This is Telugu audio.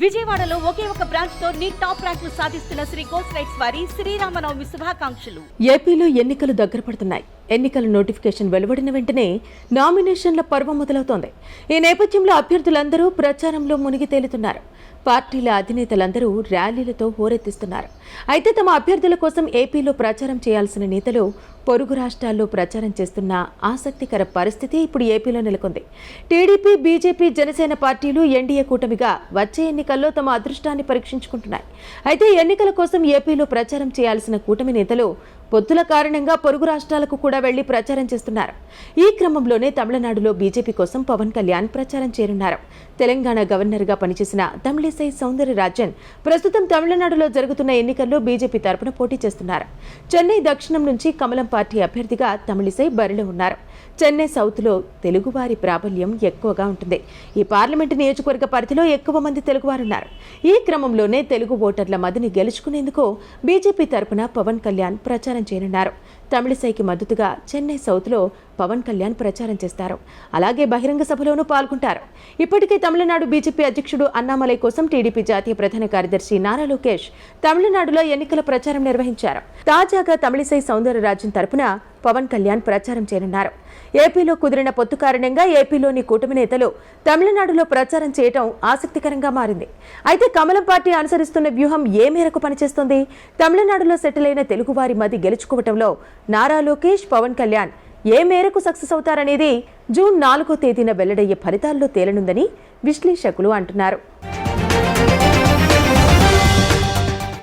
విజయవాడలో ఒకే ఒక బ్రాంచ్తో నీట్ టాప్ ర్యాంకులు సాధిస్తున్న శ్రీ గోల్డ్ రైట్స్ వారి శ్రీరామనవమి శుభాకాంక్షలు. ఏపీలో ఎన్నికలు దగ్గర పడుతున్నాయి. ఎన్నికల నోటిఫికేషన్ వెలువడిన వెంటనే నామినేషన్ల పర్వం మొదలవుతోంది. ఈ నేపథ్యంలో అభ్యర్థులందరూ ప్రచారంలో మునిగి తేలుతున్నారు. పార్టీల అధినేతలందరూ ర్యాలీలతో హోరెత్తిస్తున్నారు. అయితే తమ అభ్యర్థుల కోసం ఏపీలో ప్రచారం చేయాల్సిన నేతలు పొరుగు రాష్ట్రాల్లో ప్రచారం చేస్తున్న ఆసక్తికర పరిస్థితి ఇప్పుడు ఏపీలో నెలకొంది. టీడీపీ బీజేపీ జనసేన పార్టీలు ఎన్డీఏ కూటమిగా వచ్చే ఎన్నికల్లో తమ అదృష్టాన్ని పరీక్షించుకుంటున్నాయి. అయితే ఎన్నికల కోసం ఏపీలో ప్రచారం చేయాల్సిన కూటమి నేతలు పొత్తుల కారణంగా పొరుగు రాష్ట్రాలకు కూడా వెళ్ళి ప్రచారం చేస్తున్నారు. ఈ క్రమంలోనే తమిళనాడులో బీజేపీ కోసం పవన్ కళ్యాణ్ ప్రచారం చేరున్నారు. తెలంగాణ గవర్నర్గా పనిచేసిన తమిళిసై సౌందరరాజన్ ప్రస్తుతం తమిళనాడులో జరుగుతున్న ఎన్నికల్లో బీజేపీ తరపున పోటీ చేస్తున్నారు. చెన్నై దక్షిణం నుంచి కమలం పార్టీ అభ్యర్థిగా తమిళిసై బరిలో ఉన్నారు. చెన్నై సౌత్లో తెలుగువారి ప్రాబల్యం ఎక్కువగా ఉంటుంది. ఈ పార్లమెంటు నియోజకవర్గ పరిధిలో ఎక్కువ మంది తెలుగువారున్నారు. ఈ క్రమంలోనే తెలుగు ఓటర్ల మదిని గెలుచుకునేందుకు బీజేపీ తరపున పవన్ కళ్యాణ్ ప్రచారం చేయనున్నారు. తమిళిసైకి మద్దతుగా చెన్నై సౌత్లో పవన్ కళ్యాణ్ ప్రచారం చేస్తారు. అలాగే బహిరంగ సభలోనూ పాల్గొంటారు. ఇప్పటికే తమిళనాడు బీజేపీ అధ్యక్షుడు అన్నామలై కోసం టీడీపీ జాతీయ ప్రధాన కార్యదర్శి నారా లోకేష్ తమిళనాడులో ఎన్నికల ప్రచారం నిర్వహించారు. తాజాగా తమిళిసై సౌందరరాజన్ తరపున పవన్ కళ్యాణ్ ప్రచారం చేయనున్నారు. ఏపీలో కుదిరిన పొత్తు కారణంగా ఏపీలోని కూటమి నేతలు తమిళనాడులో ప్రచారం చేయటం ఆసక్తికరంగా మారింది. అయితే కమలం పార్టీ అనుసరిస్తున్న వ్యూహం ఏ మేరకు పనిచేస్తుంది? తమిళనాడులో సెటిల్ అయిన తెలుగువారి మది గెలుచుకోవటంలో నారా లోకేష్ పవన్ కళ్యాణ్ ఏ మేరకు సక్సెస్ అవుతారనేది జూన్ నాలుగో తేదీన వెల్లడయ్యే ఫలితాల్లో తేలనుందని విశ్లేషకులు అంటున్నారు.